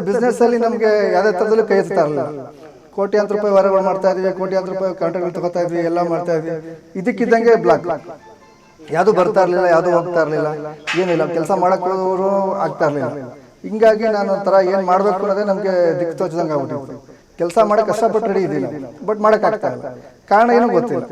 Business ಅಲ್ಲಿ ನಮಗೆ ಯಾವುದೇ ತರದಲ್ಲೂ ಕೈ ಎತ್ತಾ ಇರಲಿಲ್ಲ. ಕೋಟ್ಯಾಂತರ ರೂಪಾಯಿ ವರಗಳು ಮಾಡ್ತಾ ಇದ್ವಿ, ಕೋಟ್ಯಾಂತರ ರೂಪಾಯಿ ಕಾಂಟ್ರಾಕ್ಟ್ ತಗೋತಾ ಇದ್ವಿ, ಎಲ್ಲ ಮಾಡ್ತಾ ಇದ್ವಿ. ಇದಕ್ಕಿದ್ದಂಗೆ ಬ್ಲಾಕ್ ಯಾವುದು ಬರ್ತಾ ಇರಲಿಲ್ಲ, ಯಾವುದು ಹೋಗ್ತಾ ಇರಲಿಲ್ಲ, ಏನಿಲ್ಲ. ಕೆಲಸ ಮಾಡಕ್ ಹೋದವರು ಆಗ್ತಾ ಇರಲಿಲ್ಲ. ಹಿಂಗಾಗಿ ನಾನು ಒಂಥರ ಏನು ಮಾಡಬೇಕು ಅನ್ನೋದೇ ನಮಗೆ ದಿಕ್ಕು ತೋಚದಂಗೆ ಆಗ್ಬಿಟ್ಟಿತ್ತು. ಕೆಲಸ ಮಾಡಕ್ಕೆ ಕಷ್ಟಪಟ್ಟು ರೆಡಿ ಇದಿಲ್ಲ ಬಟ್ ಮಾಡೋಕ್ಕಾಗ್ತಾ ಇಲ್ಲ. ಕಾರಣ ಏನು ಗೊತ್ತಿಲ್ಲ.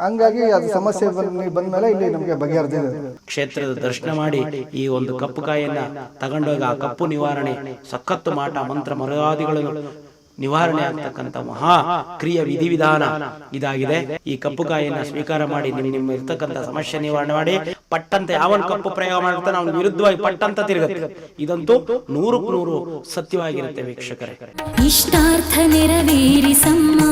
ಹಂಗಾಗಿ ಅದು ಸಮಸ್ಯೆ ಬಂದ ಬಂದ್ಮೇಲೆ ಇಲ್ಲಿ ನಮಗೆ ಬಗೆಹರಿದಿದೆ. ಕ್ಷೇತ್ರದ ದರ್ಶನ ಮಾಡಿ ಈ ಒಂದು ಕಪ್ಪು ಕಾಯಿಯನ್ನ ತಗೊಂಡೋಗಿ ಆ ಕಪ್ಪು ನಿವಾರಣೆ ಸಖತ್ತು ಮಾಟ ಮಂತ್ರ ಮರಗಾದಿಗಳನ್ನು ನಿವಾರಣೆ ಆಗ್ತಕ್ಕಂಥ ಮಹಾ ಕ್ರಿಯ ವಿಧಿವಿಧಾನ ಇದಾಗಿದೆ. ಈ ಕಪ್ಪು ಕಾಯಿಯನ್ನ ಸ್ವೀಕಾರ ಮಾಡಿ ನಿಮ್ ನಿಮ್ಮ ಇರ್ತಕ್ಕಂಥ ಸಮಸ್ಯೆ ನಿವಾರಣೆ ಮಾಡಿ ಪಟ್ಟಂತ ಯಾವನ್ ಕಪ್ಪು ಪ್ರಯೋಗ ಮಾಡ್ತಾನೆ ಅವನ ವಿರುದ್ಧವಾಗಿ ಪಟ್ಟಂತ ತಿರುಗುತ್ತೆ. ಇದಂತೂ ನೂರಕ್ಕೆ ನೂರು ಸತ್ಯವಾಗಿರುತ್ತೆ ವೀಕ್ಷಕರೇ. ಇಷ್ಟಾರ್ಥ ನೆರವೇರಿಸಮ್ಮ.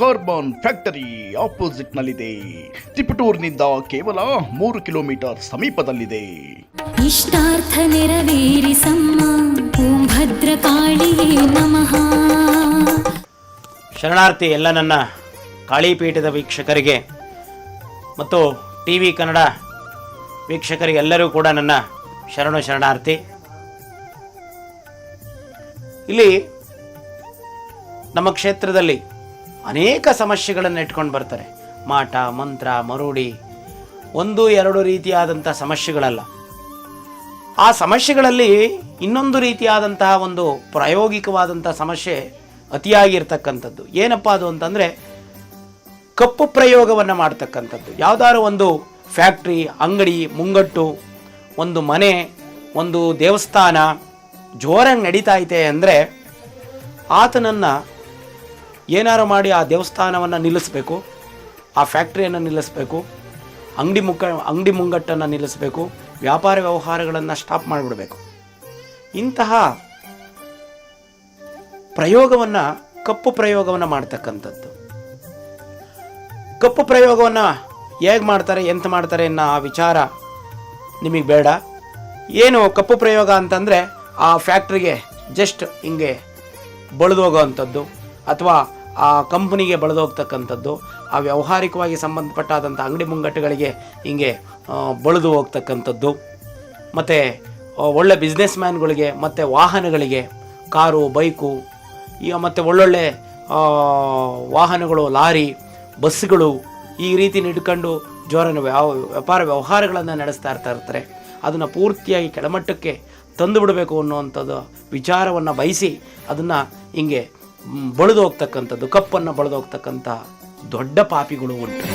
Carbon factory opposite ನಲ್ಲಿದೆ ತಿಪಟೂರಿನಿಂದ ಕೇವಲ ಮೂರು ಕಿಲೋಮೀಟರ್ ಸಮೀಪದಲ್ಲಿದೆ. ಇಷ್ಟಾರ್ಥ ನೆರವೇರಿಸಮ್ಮ ಓಂ ಭದ್ರಕಾಳಿಯೇ ನಮಃ. ಶರಣಾರ್ಥಿ ಎಲ್ಲ ನನ್ನ ಕಾಳಿಪೀಠದ ವೀಕ್ಷಕರಿಗೆ ಮತ್ತು ಟಿ ವಿ ಕನ್ನಡ ವೀಕ್ಷಕರಿಗೆಲ್ಲರೂ ಕೂಡ ನನ್ನ ಶರಣು ಶರಣಾರ್ಥಿ. ಇಲ್ಲಿ ನಮ್ಮ ಕ್ಷೇತ್ರದಲ್ಲಿ ಅನೇಕ ಸಮಸ್ಯೆಗಳನ್ನು ಇಟ್ಕೊಂಡು ಬರ್ತಾರೆ. ಮಾಟ, ಮಂತ್ರ, ಮರುಡಿ, ಒಂದು, ಎರಡು ರೀತಿಯಾದಂಥ ಸಮಸ್ಯೆಗಳಲ್ಲ. ಆ ಸಮಸ್ಯೆಗಳಲ್ಲಿ ಇನ್ನೊಂದು ರೀತಿಯಾದಂತಹ ಒಂದು ಪ್ರಾಯೋಗಿಕವಾದಂಥ ಸಮಸ್ಯೆ ಅತಿಯಾಗಿರ್ತಕ್ಕಂಥದ್ದು. ಏನಪ್ಪ ಅದು ಅಂತಂದರೆ, ಕಪ್ಪು ಪ್ರಯೋಗವನ್ನು ಮಾಡ್ತಕ್ಕಂಥದ್ದು. ಯಾವುದಾದ್ರು ಒಂದು ಫ್ಯಾಕ್ಟ್ರಿ, ಅಂಗಡಿ, ಮುಂಗಟ್ಟು, ಒಂದು ಮನೆ, ಒಂದು ದೇವಸ್ಥಾನ ಜೋರಾಗಿ ನಡೀತಾ ಇದೆ ಅಂದರೆ ಆತನನ್ನು ಏನಾರು ಮಾಡಿ ಆ ದೇವಸ್ಥಾನವನ್ನು ನಿಲ್ಲಿಸಬೇಕು, ಆ ಫ್ಯಾಕ್ಟ್ರಿಯನ್ನು ನಿಲ್ಲಿಸಬೇಕು, ಅಂಗಡಿ ಮುಕ್ಕ ಅಂಗಡಿ ಮುಂಗಟ್ಟನ್ನು ನಿಲ್ಲಿಸಬೇಕು, ವ್ಯಾಪಾರ ವ್ಯವಹಾರಗಳನ್ನು ಸ್ಟಾಪ್ ಮಾಡಿಬಿಡಬೇಕು. ಇಂತಹ ಪ್ರಯೋಗವನ್ನು, ಕಪ್ಪು ಪ್ರಯೋಗವನ್ನು ಮಾಡ್ತಕ್ಕಂಥದ್ದು. ಕಪ್ಪು ಪ್ರಯೋಗವನ್ನು ಹೇಗೆ ಮಾಡ್ತಾರೆ, ಎಂತ ಮಾಡ್ತಾರೆ ಅನ್ನೋ ಆ ವಿಚಾರ ನಿಮಗೆ ಬೇಡ. ಏನು ಕಪ್ಪು ಪ್ರಯೋಗ ಅಂತಂದರೆ ಆ ಫ್ಯಾಕ್ಟ್ರಿಗೆ ಜಸ್ಟ್ ಹಿಂಗೆ ಬಳಿದೋಗೋ ಅಂಥದ್ದು, ಅಥವಾ ಆ ಕಂಪ್ನಿಗೆ ಬಳಿದು ಹೋಗ್ತಕ್ಕಂಥದ್ದು, ಆ ವ್ಯವಹಾರಿಕವಾಗಿ ಸಂಬಂಧಪಟ್ಟಾದಂಥ ಅಂಗಡಿ ಮುಂಗಟ್ಟುಗಳಿಗೆ ಹಿಂಗೆ ಬಳಿದು ಹೋಗ್ತಕ್ಕಂಥದ್ದು. ಮತ್ತು ಒಳ್ಳೆ ಬಿಸ್ನೆಸ್ ಮ್ಯಾನ್ಗಳಿಗೆ ಮತ್ತು ವಾಹನಗಳಿಗೆ, ಕಾರು, ಬೈಕು, ಈಗ ಮತ್ತು ಒಳ್ಳೊಳ್ಳೆ ವಾಹನಗಳು, ಲಾರಿ ಬಸ್ಗಳು ಈ ರೀತಿ ನಿಡ್ಕೊಂಡು ವ್ಯಾವ ವ್ಯಾಪಾರ ವ್ಯವಹಾರಗಳನ್ನು ನಡೆಸ್ತಾ ಇರ್ತಾ ಇರ್ತಾರೆ. ಅದನ್ನು ಪೂರ್ತಿಯಾಗಿ ಕೆಳಮಟ್ಟಕ್ಕೆ ತಂದು ಬಿಡಬೇಕು ಅನ್ನುವಂಥದ್ದು ವಿಚಾರವನ್ನು ಬಯಸಿ ಅದನ್ನು ಹಿಂಗೆ ಬಳಿದು ಹೋಗ್ತಕ್ಕಂಥದ್ದು, ಕಪ್ಪನ್ನು ಬಳಿದು ಹೋಗ್ತಕ್ಕಂಥ ದೊಡ್ಡ ಪಾಪಿಗಳು ಉಂಟು.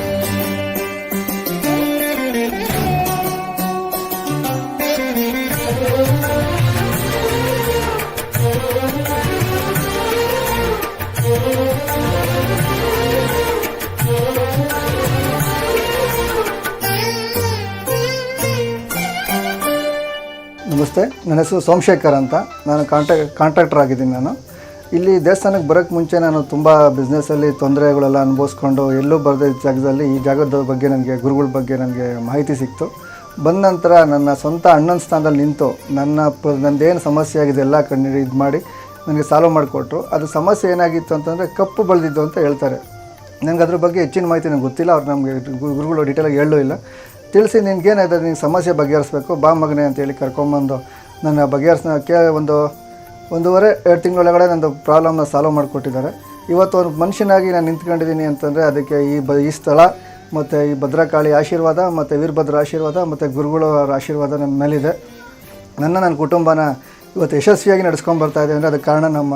ನಮಸ್ತೆ, ನನ್ನ ಹೆಸರು ಸೋಮಶೇಖರ್ ಅಂತ. ನಾನು ಕಾಂಟ್ಯಾಕ್ಟ್ ಕಾಂಟ್ರಾಕ್ಟರ್ ಆಗಿದ್ದೀನಿ ನಾನು. ಇಲ್ಲಿ ದೇವಸ್ಥಾನಕ್ಕೆ ಬರೋಕ್ಕೆ ಮುಂಚೆ ನಾನು ತುಂಬ ಬಿಸ್ನೆಸ್ಸಲ್ಲಿ ತೊಂದರೆಗಳೆಲ್ಲ ಅನುಭವಿಸ್ಕೊಂಡು ಎಲ್ಲೂ ಬರದೇ ಜಾಗದಲ್ಲಿ ಈ ಜಾಗದ ಬಗ್ಗೆ ನನಗೆ, ಗುರುಗಳ ಬಗ್ಗೆ ನನಗೆ ಮಾಹಿತಿ ಸಿಕ್ತು. ಬಂದ ನಂತರ ನನ್ನ ಸ್ವಂತ ಅಣ್ಣನ ಸ್ಥಾನದಲ್ಲಿ ನಿಂತು ನನ್ನ ಪ, ನಂದೇನು ಸಮಸ್ಯೆ ಆಗಿದೆ ಎಲ್ಲ ಕಂಡು ಇದು ಮಾಡಿ ನನಗೆ ಸಾಲ್ವ್ ಮಾಡಿಕೊಟ್ರು. ಅದು ಸಮಸ್ಯೆ ಏನಾಗಿತ್ತು ಅಂತಂದರೆ ಕಪ್ಪು ಬೆಳೆದಿದ್ದು ಅಂತ ಹೇಳ್ತಾರೆ. ನನಗೆ ಅದ್ರ ಬಗ್ಗೆ ಹೆಚ್ಚಿನ ಮಾಹಿತಿ ನನಗೆ ಗೊತ್ತಿಲ್ಲ, ಅವ್ರು ನಮಗೆ ಗುರುಗಳು ಡೀಟೇಲಾಗಿ ಹೇಳೂ ಇಲ್ಲ. ತಿಳಿಸಿ ನಿನಗೇನಾಯ್ತು ನಿನ್ನ ಸಮಸ್ಯೆ ಬಗೆಹರಿಸ್ಬೇಕು, ಬಾ ಮಗನೇ ಅಂತೇಳಿ ಕರ್ಕೊಂಬಂದು ನನ್ನ ಬಗೆಹರಿಸ ಕೇ ಒಂದು ಒಂದೂವರೆ, ಎರಡು ತಿಂಗಳೊಳಗಡೆ ನಂದು ಪ್ರಾಬ್ಲಮ್ನ ಸಾಲ್ವ್ ಮಾಡಿಕೊಟ್ಟಿದ್ದಾರೆ. ಇವತ್ತು ಒಂದು ಮನುಷ್ಯನಾಗಿ ನಾನು ನಿಂತ್ಕೊಂಡಿದ್ದೀನಿ ಅಂತಂದರೆ ಅದಕ್ಕೆ ಈ ಬ, ಈ ಸ್ಥಳ, ಮತ್ತು ಈ ಭದ್ರಕಾಳಿ ಆಶೀರ್ವಾದ, ಮತ್ತು ವೀರಭದ್ರ ಆಶೀರ್ವಾದ, ಮತ್ತು ಗುರುಗಳ ಆಶೀರ್ವಾದ ನನ್ನ ಮೇಲಿದೆ. ನನ್ನ ನನ್ನ ಕುಟುಂಬನ ಇವತ್ತು ಯಶಸ್ವಿಯಾಗಿ ನಡ್ಸ್ಕೊಂಡು ಬರ್ತಾ ಇದೆ ಅಂದರೆ ಅದಕ್ಕೆ ಕಾರಣ ನಮ್ಮ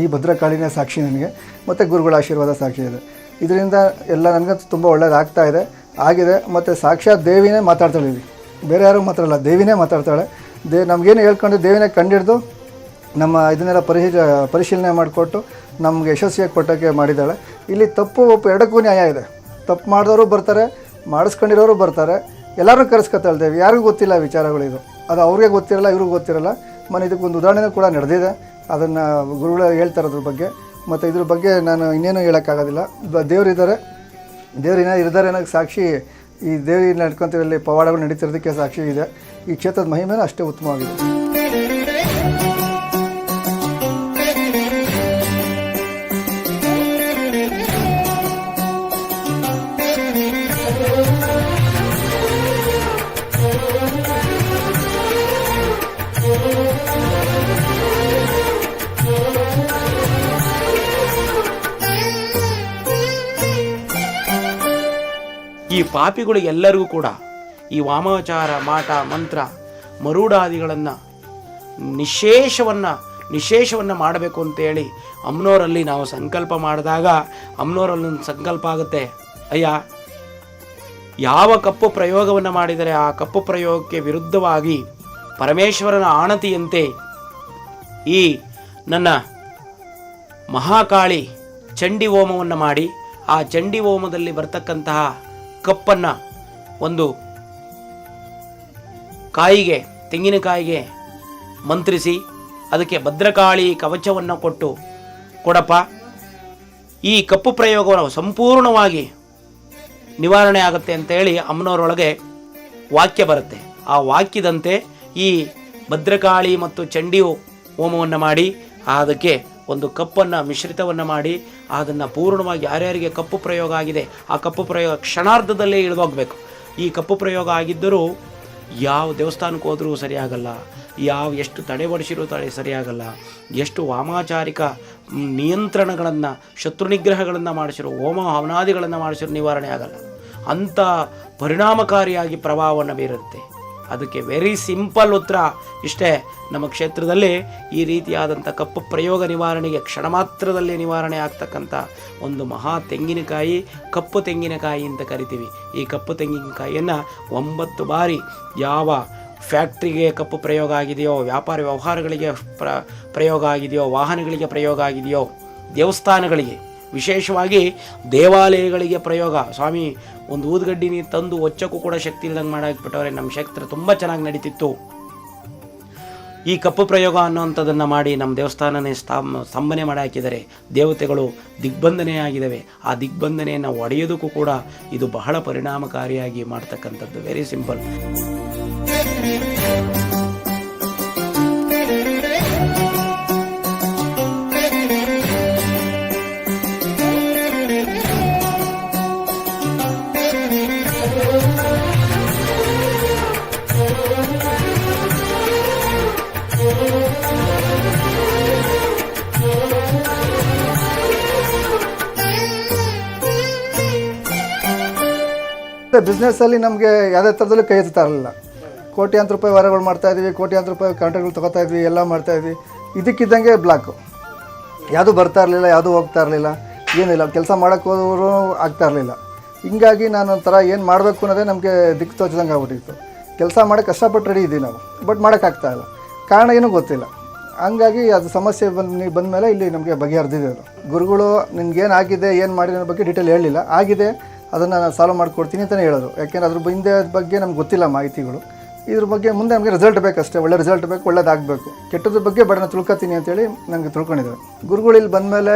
ಈ ಭದ್ರಕಾಳಿನೇ ಸಾಕ್ಷಿ ನನಗೆ, ಮತ್ತು ಗುರುಗಳ ಆಶೀರ್ವಾದ ಸಾಕ್ಷಿ ಇದೆ. ಇದರಿಂದ ಎಲ್ಲ ನನಗೆ ತುಂಬ ಒಳ್ಳೇದಾಗ್ತಾ ಇದೆ, ಆಗಿದೆ, ಮತ್ತು ಸಾಕ್ಷಾತ್ ದೇವಿನೇ ಮಾತಾಡ್ತಾಳೆ ಇಲ್ಲಿ. ಬೇರೆ ಯಾರೂ ಮಾತಾಡಲ್ಲ, ದೇವಿನೇ ಮಾತಾಡ್ತಾಳೆ. ದೇ, ನಮಗೇನು ಹೇಳ್ಕೊಂಡು ದೇವಿನೇ ಕಂಡಿಡ್ದು? ನಮ್ಮ ಇದನ್ನೆಲ್ಲ ಪರಿಶೀಲ, ಪರಿಶೀಲನೆ ಮಾಡಿಕೊಟ್ಟು ನಮಗೆ ಯಶಸ್ವಿಯಾಗಿ ಕೊಟ್ಟಕ್ಕೆ ಮಾಡಿದ್ದಾಳೆ. ಇಲ್ಲಿ ತಪ್ಪು ಒಪ್ಪು ಎರಡಕ್ಕೂ ನ್ಯಾಯ ಇದೆ. ತಪ್ಪು ಮಾಡಿದವರು ಬರ್ತಾರೆ, ಮಾಡಿಸ್ಕೊಂಡಿರೋರು ಬರ್ತಾರೆ ಎಲ್ಲರೂ ಕರೆಸ್ಕೊತಾಳೆ ಯಾರಿಗೂ ಗೊತ್ತಿಲ್ಲ ವಿಚಾರಗಳು ಇದು. ಅದು ಅವ್ರಿಗೆ ಗೊತ್ತಿರಲ್ಲ, ಇವ್ರಿಗೂ ಗೊತ್ತಿರಲ್ಲ. ಮನೆ ಇದಕ್ಕೊಂದು ಉದಾಹರಣೆ ಕೂಡ ನಡೆದಿದೆ. ಅದನ್ನು ಗುರುಗಳು ಹೇಳ್ತಾರೆ ಅದ್ರ ಬಗ್ಗೆ. ಮತ್ತು ಇದ್ರ ಬಗ್ಗೆ ನಾನು ಇನ್ನೇನು ಹೇಳೋಕ್ಕಾಗೋದಿಲ್ಲ. ದೇವರಿದ್ದಾರೆ. ದೇವರಿನ ಇರ್ದಾರೆ ಅನ್ನೋಕ್ಕೆ ಸಾಕ್ಷಿ ಈ ದೇವಿ ನಡ್ಕೊಂತಿರಲ್ಲಿ ಪವಾಡಗಳು ನಡೀತಿರೋದಕ್ಕೆ ಸಾಕ್ಷಿ ಇದೆ. ಈ ಕ್ಷೇತ್ರದ ಮಹಿಮೆನೂ ಅಷ್ಟೇ ಉತ್ತಮವಾಗಿದೆ. ಪಾಪಿಗಳು ಎಲ್ಲರಿಗೂ ಕೂಡ ಈ ವಾಮಾಚಾರ, ಮಾಟ, ಮಂತ್ರ ಮರುಡಾದಿಗಳನ್ನು ನಿಶೇಷವನ್ನು ನಿಶೇಷವನ್ನು ಮಾಡಬೇಕು ಅಂತೇಳಿ ಅಮ್ನೋರಲ್ಲಿ ನಾವು ಸಂಕಲ್ಪ ಮಾಡಿದಾಗ ಅಮ್ನೋರಲ್ಲಿ ಸಂಕಲ್ಪ ಆಗುತ್ತೆ. ಅಯ್ಯ, ಯಾವ ಕಪ್ಪು ಪ್ರಯೋಗವನ್ನು ಮಾಡಿದರೆ ಆ ಕಪ್ಪು ಪ್ರಯೋಗಕ್ಕೆ ವಿರುದ್ಧವಾಗಿ ಪರಮೇಶ್ವರನ ಆಣತಿಯಂತೆ ಈ ನನ್ನ ಮಹಾಕಾಳಿ ಚಂಡಿ ಹೋಮವನ್ನು ಮಾಡಿ, ಆ ಚಂಡಿ ಹೋಮದಲ್ಲಿ ಬರ್ತಕ್ಕಂತಹ ಕಪ್ಪನ್ನು ಒಂದು ಕಾಯಿಗೆ ತೆಂಗಿನಕಾಯಿಗೆ ಮಂತ್ರಿಸಿ, ಅದಕ್ಕೆ ಭದ್ರಕಾಳಿ ಕವಚವನ್ನು ಕೊಟ್ಟು, ಕೊಡಪ್ಪ. ಈ ಕಪ್ಪು ಪ್ರಯೋಗವನ್ನು ಸಂಪೂರ್ಣವಾಗಿ ನಿವಾರಣೆ ಆಗುತ್ತೆ ಅಂತೇಳಿ ಅಮ್ಮನವರೊಳಗೆ ವಾಕ್ಯ ಬರುತ್ತೆ. ಆ ವಾಕ್ಯದಂತೆ ಈ ಭದ್ರಕಾಳಿ ಮತ್ತು ಚಂಡಿ ಹೋಮವನ್ನು ಮಾಡಿ ಅದಕ್ಕೆ ಒಂದು ಕಪ್ಪನ್ನು ಮಿಶ್ರಿತವನ್ನು ಮಾಡಿ ಅದನ್ನು ಪೂರ್ಣವಾಗಿ ಯಾರ್ಯಾರಿಗೆ ಕಪ್ಪು ಪ್ರಯೋಗ ಆಗಿದೆ, ಆ ಕಪ್ಪು ಪ್ರಯೋಗ ಕ್ಷಣಾರ್ಧದಲ್ಲೇ ಇಳಿದೋಗ್ಬೇಕು ಈ ಕಪ್ಪು ಪ್ರಯೋಗ ಆಗಿದ್ದರೂ ಯಾವ ದೇವಸ್ಥಾನಕ್ಕೆ ಹೋದರೂ ಸರಿಯಾಗಲ್ಲ, ಯಾವ ಎಷ್ಟು ತಡೆ ಬಡಿಸಿರೋ ತಡೆ ಸರಿಯಾಗಲ್ಲ, ಎಷ್ಟು ವಾಮಾಚಾರಿಕ ನಿಯಂತ್ರಣಗಳನ್ನು ಶತ್ರು ನಿಗ್ರಹಗಳನ್ನು ಮಾಡಿಸಿರೋ ಹೋಮ ಹವನಾದಿಗಳನ್ನು ಮಾಡಿಸಿರೋ ನಿವಾರಣೆ ಆಗಲ್ಲ. ಅಂಥ ಪರಿಣಾಮಕಾರಿಯಾಗಿ ಪ್ರಭಾವವನ್ನು ಬೀರುತ್ತೆ. ಅದಕ್ಕೆ ವೆರಿ ಸಿಂಪಲ್ ಉತ್ತರ. ಇಷ್ಟೇ, ನಮ್ಮ ಕ್ಷೇತ್ರದಲ್ಲಿ ಈ ರೀತಿಯಾದಂಥ ಕಪ್ಪು ಪ್ರಯೋಗ ನಿವಾರಣೆಗೆ ಕ್ಷಣ ಮಾತ್ರದಲ್ಲಿ ನಿವಾರಣೆ ಆಗ್ತಕ್ಕಂಥ ಒಂದು ಮಹಾ ತೆಂಗಿನಕಾಯಿ, ಕಪ್ಪು ತೆಂಗಿನಕಾಯಿ ಅಂತ ಕರಿತೀವಿ. ಈ ಕಪ್ಪು ತೆಂಗಿನಕಾಯಿಯನ್ನು ಒಂಬತ್ತು ಬಾರಿ ಯಾವ ಫ್ಯಾಕ್ಟ್ರಿಗೆ ಕಪ್ಪು ಪ್ರಯೋಗ ಆಗಿದೆಯೋ, ವ್ಯಾಪಾರ ವ್ಯವಹಾರಗಳಿಗೆ ಪ್ರ, ಪ್ರಯೋಗ ಆಗಿದೆಯೋ, ವಾಹನಗಳಿಗೆ ಪ್ರಯೋಗ ಆಗಿದೆಯೋ, ದೇವಸ್ಥಾನಗಳಿಗೆ ವಿಶೇಷವಾಗಿ ದೇವಾಲಯಗಳಿಗೆ ಪ್ರಯೋಗ. ಸ್ವಾಮಿ, ಒಂದು ಊದ್ಗಡ್ಡಿನಿ ತಂದು ಒಚ್ಚಕ್ಕೂ ಕೂಡ ಶಕ್ತಿ ಇಲ್ಲದಂಗೆ ಮಾಡಾಕ್ಬಿಟ್ಟವ್ರೆ. ನಮ್ಮ ಕ್ಷೇತ್ರ ತುಂಬ ಚೆನ್ನಾಗಿ ನಡೀತಿತ್ತು. ಈ ಕಪ್ಪು ಪ್ರಯೋಗ ಅನ್ನೋವಂಥದ್ದನ್ನು ಮಾಡಿ ನಮ್ಮ ದೇವಸ್ಥಾನನೇ ಸ್ತಂಭನೆ ಮಾಡಿ ಹಾಕಿದ್ದಾರೆ. ದೇವತೆಗಳು ದಿಗ್ಬಂಧನೆ ಆಗಿದ್ದಾವೆ ಆ ದಿಗ್ಬಂಧನೆಯನ್ನು ಒಡೆಯೋದಕ್ಕೂ ಕೂಡ ಇದು ಬಹಳ ಪರಿಣಾಮಕಾರಿಯಾಗಿ ಮಾಡ್ತಕ್ಕಂಥದ್ದು. ವೆರಿ ಸಿಂಪಲ್ ಬಿಸ್ನೆಸ್ಸಲ್ಲಿ ನಮಗೆ ಯಾವುದೇ ಥರದಲ್ಲೂ ಕೈ ಎತ್ತಾ ಇರಲಿಲ್ಲ ಕೋಟ್ಯಾಂತರ ರೂಪಾಯಿ ವಾರಗಳು ಮಾಡ್ತಾ ಇದ್ವಿ, ಕೋಟ್ಯಾಂತರ ರೂಪಾಯಿ ಕಾಂಟ್ರಾಕ್ಟ್ಗಳು ತೊಗೋತಾ ಇದ್ವಿ, ಎಲ್ಲ ಮಾಡ್ತಾ ಇದ್ವಿ. ಇದಕ್ಕಿದ್ದಂಗೆ ಬ್ಲಾಕು ಯಾವುದೂ ಬರ್ತಾ ಇರಲಿಲ್ಲ, ಯಾವುದೂ ಹೋಗ್ತಾ ಇರಲಿಲ್ಲ, ಏನಿಲ್ಲ. ಕೆಲಸ ಮಾಡೋಕ್ಕೆ ಹೋದವರು ಆಗ್ತಾ ಇರಲಿಲ್ಲ. ಹಿಂಗಾಗಿ ನಾನು ಒಂಥರ ಏನು ಮಾಡಬೇಕು ಅನ್ನೋದೇ ನಮಗೆ ದಿಕ್ಕು ತೋಚದಂಗೆ ಆಗ್ಬಿಟ್ಟಿತ್ತು. ಕೆಲಸ ಮಾಡೋಕ್ಕೆ ಕಷ್ಟಪಟ್ಟು ರೆಡಿ ಇದ್ದೀವಿ ನಾವು ಬಟ್ ಮಾಡೋಕ್ಕಾಗ್ತಾ ಇಲ್ಲ. ಕಾರಣ ಏನೂ ಗೊತ್ತಿಲ್ಲ. ಹಂಗಾಗಿ ಅದು ಸಮಸ್ಯೆ ಬಂದು ಬಂದಮೇಲೆ ಇಲ್ಲಿ ನಮಗೆ ಬಗೆಹರಿದಿದೆ ಅದು. ಗುರುಗಳು ನಿನ್ಗೇನು ಆಗಿದೆ, ಏನು ಮಾಡಿದೆ ಅನ್ನೋ ಬಗ್ಗೆ ಡೀಟೇಲ್ ಹೇಳಲಿಲ್ಲ. ಆಗಿದೆ ಅದನ್ನು ನಾನು ಸಾಲ್ವ್ ಮಾಡಿಕೊಡ್ತೀನಿ ಅಂತಲೇ ಹೇಳೋದು. ಯಾಕೆಂದರೆ ಅದ್ರ ಹಿಂದೆ ಬಗ್ಗೆ ನಮ್ಗೆ ಗೊತ್ತಿಲ್ಲ ಮಾಹಿತಿಗಳು. ಇದ್ರ ಬಗ್ಗೆ ಮುಂದೆ ನಮಗೆ ರಿಸಲ್ಟ್ ಬೇಕಷ್ಟೇ. ಒಳ್ಳೆ ರಿಸಲ್ಟ್ ಬೇಕು, ಒಳ್ಳೇದಾಗಬೇಕು. ಕೆಟ್ಟದ ಬಗ್ಗೆ ಬಡ ತಿಳ್ಕೊತೀನಿ ಅಂತೇಳಿ ನನಗೆ ತಿಳ್ಕೊಂಡಿದ್ದಾರೆ. ಗುರುಗಳು ಇಲ್ಲಿ ಬಂದಮೇಲೆ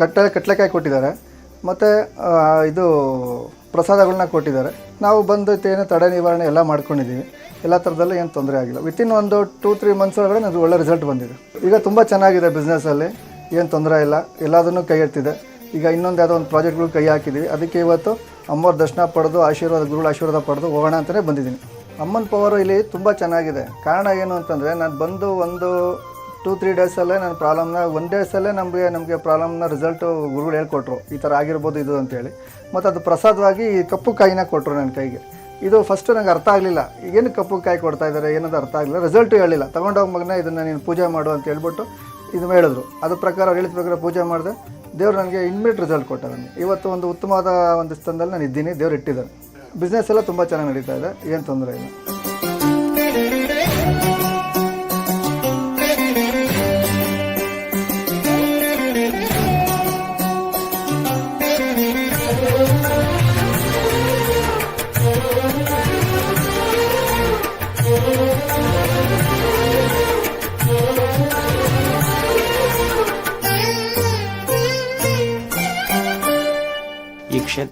ಕಟ್ಟ ಕಟ್ಲೆಕಾಯಿ ಕೊಟ್ಟಿದ್ದಾರೆ. ಮತ್ತು ಇದು ಪ್ರಸಾದಗಳನ್ನ ಕೊಟ್ಟಿದ್ದಾರೆ. ನಾವು ಬಂದು ಏನು ತಡೆ ನಿವಾರಣೆ ಎಲ್ಲ ಮಾಡ್ಕೊಂಡಿದ್ದೀವಿ. ಎಲ್ಲ ಥರದಲ್ಲೂ ಏನು ತೊಂದರೆ ಆಗಿಲ್ಲ. ವಿತಿನ್ ಒಂದು ಟೂ ತ್ರೀ ಮಂತ್ಸ್ ಒಳಗಡೆ ನನಗೆ ಒಳ್ಳೆ ರಿಸಲ್ಟ್ ಬಂದಿದೆ. ಈಗ ತುಂಬ ಚೆನ್ನಾಗಿದೆ ಬಿಸ್ನೆಸ್ಸಲ್ಲಿ ಏನು ತೊಂದರೆ ಇಲ್ಲ. ಎಲ್ಲದನ್ನೂ ಕೈ ಎತ್ತಿದೆ. ಈಗ ಇನ್ನೊಂದು ಯಾವುದೋ ಒಂದು ಪ್ರಾಜೆಕ್ಟ್ಗಳು ಕೈ ಹಾಕಿದ್ದೀವಿ ಅದಕ್ಕೆ ಇವತ್ತು ಅಮ್ಮವ್ರ ದರ್ಶನ ಪಡೆದು, ಆಶೀರ್ವಾದ ಗುರುಗಳ ಆಶೀರ್ವಾದ ಪಡೆದು ಹೋಗೋಣ ಅಂತಲೇ ಬಂದಿದ್ದೀನಿ. ಅಮ್ಮನ ಪವರು ಇಲ್ಲಿ ತುಂಬ ಚೆನ್ನಾಗಿದೆ. ಕಾರಣ ಏನು ಅಂತಂದರೆ, ನಾನು ಬಂದು ಒಂದು ಟೂ ತ್ರೀ ಡೇಸಲ್ಲೇ ನಾನು ಪ್ರಾಬ್ಲಮ್ನ ಒನ್ ಡೇಸಲ್ಲೇ ನಮಗೆ ನಮಗೆ ಪ್ರಾಬ್ಲಮ್ನ ರಿಸಲ್ಟು ಗುರುಗಳು ಹೇಳ್ಕೊಟ್ರು. ಈ ಥರ ಆಗಿರ್ಬೋದು ಇದು ಅಂತೇಳಿ. ಮತ್ತು ಅದು ಪ್ರಸಾದವಾಗಿ ಕಪ್ಪು ಕಾಯಿನ ಕೊಟ್ಟರು ನನ್ನ ಕೈಗೆ. ಇದು ಫಸ್ಟು ನನಗೆ ಅರ್ಥ ಆಗಲಿಲ್ಲ. ಏನು ಕಪ್ಪು ಕಾಯಿ ಕೊಡ್ತಾ ಇದ್ದಾರೆ ಏನದು ಅರ್ಥ ಆಗಲಿಲ್ಲ. ರಿಸಲ್ಟು ಹೇಳಿಲ್ಲ. ತೊಗೊಂಡೋಗಿ ಮಗನ ಇದನ್ನು ನೀನು ಪೂಜೆ ಮಾಡು ಅಂತ ಹೇಳ್ಬಿಟ್ಟು ಇದು ಹೇಳಿದ್ರು. ಅದ್ರ ಪ್ರಕಾರ, ಅವ್ರು ಹೇಳಿದ ಪ್ರಕಾರ ಪೂಜೆ ಮಾಡಿದೆ. ದೇವ್ರು ನನಗೆ ಇನ್ಮಿಡಿಯೇಟ್ ರಿಸಲ್ಟ್ ಕೊಟ್ಟ ಇವತ್ತು ಒಂದು ಉತ್ತಮವಾದ ಒಂದು ಸ್ಥಾನದಲ್ಲಿ ನಾನು ಇದ್ದೀನಿ, ದೇವ್ರು ಇಟ್ಟಿದ್ದಾನೆ ಬಿಸ್ನೆಸ್ ಎಲ್ಲ ತುಂಬ ಚೆನ್ನಾಗಿ ನಡೀತಾ ಇದೆ, ಏನು ತೊಂದರೆ ಇಲ್ಲ.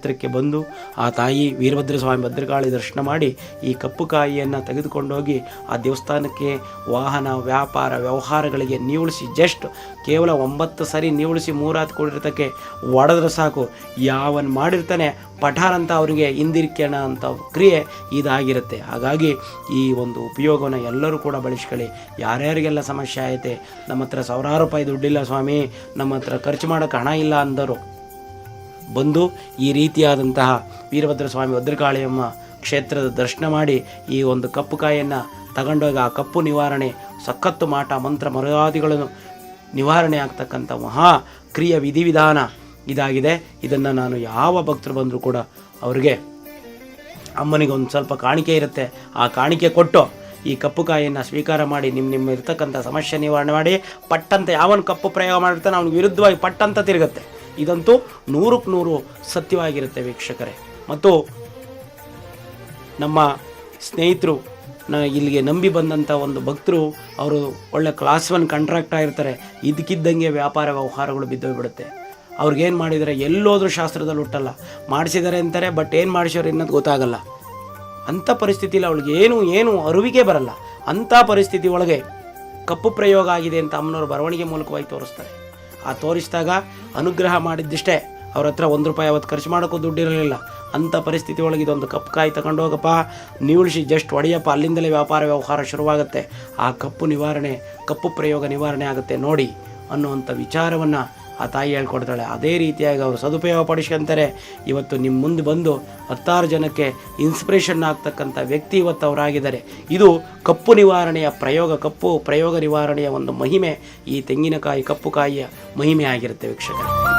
ಕ್ಷೇತ್ರಕ್ಕೆ ಬಂದು ಆ ತಾಯಿ ವೀರಭದ್ರ ಸ್ವಾಮಿ ಭದ್ರಕಾಳಿ ದರ್ಶನ ಮಾಡಿ ಈ ಕಪ್ಪು ಕಾಯಿಯನ್ನು ತೆಗೆದುಕೊಂಡೋಗಿ ಆ ದೇವಸ್ಥಾನಕ್ಕೆ ವಾಹನ, ವ್ಯಾಪಾರ, ವ್ಯವಹಾರಗಳಿಗೆ ನೀವುಳಿಸಿ ಜಸ್ಟ್ ಕೇವಲ ಒಂಬತ್ತು ಸರಿ ನೀವುಳಿಸಿ ಮೂರಾತ್ ಕೊಡಿರ್ತಕ್ಕೆ ಒಡೆದ್ರೆ ಸಾಕು. ಯಾವನ್ ಮಾಡಿರ್ತಾನೆ ಪಠಾರ್ ಅಂತ ಅವರಿಗೆ ಹಿಂದಿರ್ಕೋಣ ಅಂತ ಕ್ರಿಯೆ ಇದಾಗಿರುತ್ತೆ. ಹಾಗಾಗಿ ಈ ಒಂದು ಉಪಯೋಗವನ್ನು ಎಲ್ಲರೂ ಕೂಡ ಬಳಸ್ಕೊಳ್ಳಿ. ಯಾರ್ಯಾರಿಗೆಲ್ಲ ಸಮಸ್ಯೆ ಆಯಿತೆ? ನಮ್ಮ ಹತ್ರ ಸಾವಿರಾರು ರೂಪಾಯಿ ದುಡ್ಡಿಲ್ಲ ಸ್ವಾಮಿ. ನಮ್ಮ ಹತ್ರ ಖರ್ಚು ಮಾಡೋಕ್ಕೆ ಹಣ ಇಲ್ಲ ಅಂದರು. ಬಂದು ಈ ರೀತಿಯಾದಂತಹ ವೀರಭದ್ರ ಸ್ವಾಮಿ ಭದ್ರಕಾಳಿಯಮ್ಮ ಕ್ಷೇತ್ರದ ದರ್ಶನ ಮಾಡಿ ಈ ಒಂದು ಕಪ್ಪು ಕಾಯಿಯನ್ನು ತಗೊಂಡೋಗಿ ಆ ಕಪ್ಪು ನಿವಾರಣೆ, ಸಖತ್ತು ಮಾಟ, ಮಂತ್ರ ಮರ್ಯಾದಿಗಳನ್ನು ನಿವಾರಣೆ ಆಗ್ತಕ್ಕಂಥ ಮಹಾ ಕ್ರಿಯ ವಿಧಿವಿಧಾನ ಇದಾಗಿದೆ. ಇದನ್ನು ನಾನು ಯಾವ ಭಕ್ತರು ಬಂದರೂ ಕೂಡ ಅವರಿಗೆ ಅಮ್ಮನಿಗೆ ಒಂದು ಸ್ವಲ್ಪ ಕಾಣಿಕೆ ಇರುತ್ತೆ. ಆ ಕಾಣಿಕೆ ಕೊಟ್ಟು ಈ ಕಪ್ಪು ಕಾಯಿಯನ್ನು ಸ್ವೀಕಾರ ಮಾಡಿ ನಿಮ್ಮ ನಿಮ್ಮ ಇರ್ತಕ್ಕಂಥ ಸಮಸ್ಯೆ ನಿವಾರಣೆ ಮಾಡಿ, ಪಟ್ಟಂತ ಯಾವನು ಕಪ್ಪು ಪ್ರಯೋಗ ಮಾಡಿರ್ತಾನೆ ಅವನಿಗೆ ವಿರುದ್ಧವಾಗಿ ಪಟ್ಟಂತ ತಿರುಗುತ್ತೆ. ಇದಂತೂ ನೂರಕ್ಕೆ ನೂರು ಸತ್ಯವಾಗಿರುತ್ತೆ ವೀಕ್ಷಕರೇ. ಮತ್ತು ನಮ್ಮ ಸ್ನೇಹಿತರು, ನ ಇಲ್ಲಿಗೆ ನಂಬಿ ಬಂದಂಥ ಒಂದು ಭಕ್ತರು, ಅವರು ಒಳ್ಳೆ ಕ್ಲಾಸ್ ಒನ್ ಕಾಂಟ್ರಾಕ್ಟ್ ಆಗಿರ್ತಾರೆ. ಇದಕ್ಕಿದ್ದಂಗೆ ವ್ಯಾಪಾರ ವ್ಯವಹಾರಗಳು ಬಿದ್ದೋಗ್ಬಿಡುತ್ತೆ ಅವ್ರಿಗೇನು ಮಾಡಿದರೆ, ಎಲ್ಲೋದ್ರೂ ಶಾಸ್ತ್ರದಲ್ಲಿ ಹುಟ್ಟಲ್ಲ. ಮಾಡಿಸಿದ್ದಾರೆ ಅಂತಾರೆ ಬಟ್ ಏನು ಮಾಡಿಸೋರು ಅನ್ನೋದು ಗೊತ್ತಾಗಲ್ಲ. ಅಂಥ ಪರಿಸ್ಥಿತಿಲಿ ಅವಳಿಗೆ ಏನು ಏನು ಅರಿವಿಗೆ ಬರಲ್ಲ. ಅಂಥ ಪರಿಸ್ಥಿತಿ ಒಳಗೆ ಕಪ್ಪು ಪ್ರಯೋಗ ಆಗಿದೆ ಅಂತ ಅಮ್ಮನವರು ಬರವಣಿಗೆ ಮೂಲಕವಾಗಿ ತೋರಿಸ್ತಾರೆ. ಆ ತೋರಿಸಿದಾಗ ಅನುಗ್ರಹ ಮಾಡಿದ್ದಿಷ್ಟೇ. ಅವ್ರ ಹತ್ರ ಒಂದು ರೂಪಾಯಿ ಅವತ್ತು ಖರ್ಚು ಮಾಡೋಕ್ಕೂ ದುಡ್ಡಿರಲಿಲ್ಲ. ಅಂಥ ಪರಿಸ್ಥಿತಿ ಒಳಗೆ ಇದೊಂದು ಕಪ್ಪು ಕಾಯಿ ತಗೊಂಡೋಗಪ್ಪ ನೀವುಳಿಸಿ ಜಸ್ಟ್ ಒಡೆಯಪ್ಪ, ಅಲ್ಲಿಂದಲೇ ವ್ಯಾಪಾರ ವ್ಯವಹಾರ ಶುರುವಾಗುತ್ತೆ. ಆ ಕಪ್ಪು ನಿವಾರಣೆ, ಕಪ್ಪು ಪ್ರಯೋಗ ನಿವಾರಣೆ ಆಗುತ್ತೆ ನೋಡಿ ಅನ್ನುವಂಥ ವಿಚಾರವನ್ನು ಆ ತಾಯಿ ಹೇಳ್ಕೊಡ್ತಾಳೆ, ಅದೇ ರೀತಿಯಾಗಿ ಅವರು ಸದುಪಯೋಗ ಪಡಿಸ್ಕೊಂತಾರೆ. ಇವತ್ತು ನಿಮ್ಮ ಮುಂದೆ ಬಂದು ಹತ್ತಾರು ಜನಕ್ಕೆ ಇನ್ಸ್ಪಿರೇಷನ್ ಆಗ್ತಕ್ಕಂಥ ವ್ಯಕ್ತಿ ಇವತ್ತು ಅವರಾಗಿದ್ದಾರೆ. ಇದು ಕಪ್ಪು ನಿವಾರಣೆಯ ಪ್ರಯೋಗ, ಕಪ್ಪು ಪ್ರಯೋಗ ನಿವಾರಣೆಯ ಒಂದು ಮಹಿಮೆ. ಈ ತೆಂಗಿನಕಾಯಿ ಕಪ್ಪು ಕಾಯಿಯ ಮಹಿಮೆ ಆಗಿರುತ್ತೆ ವೀಕ್ಷಕರೇ.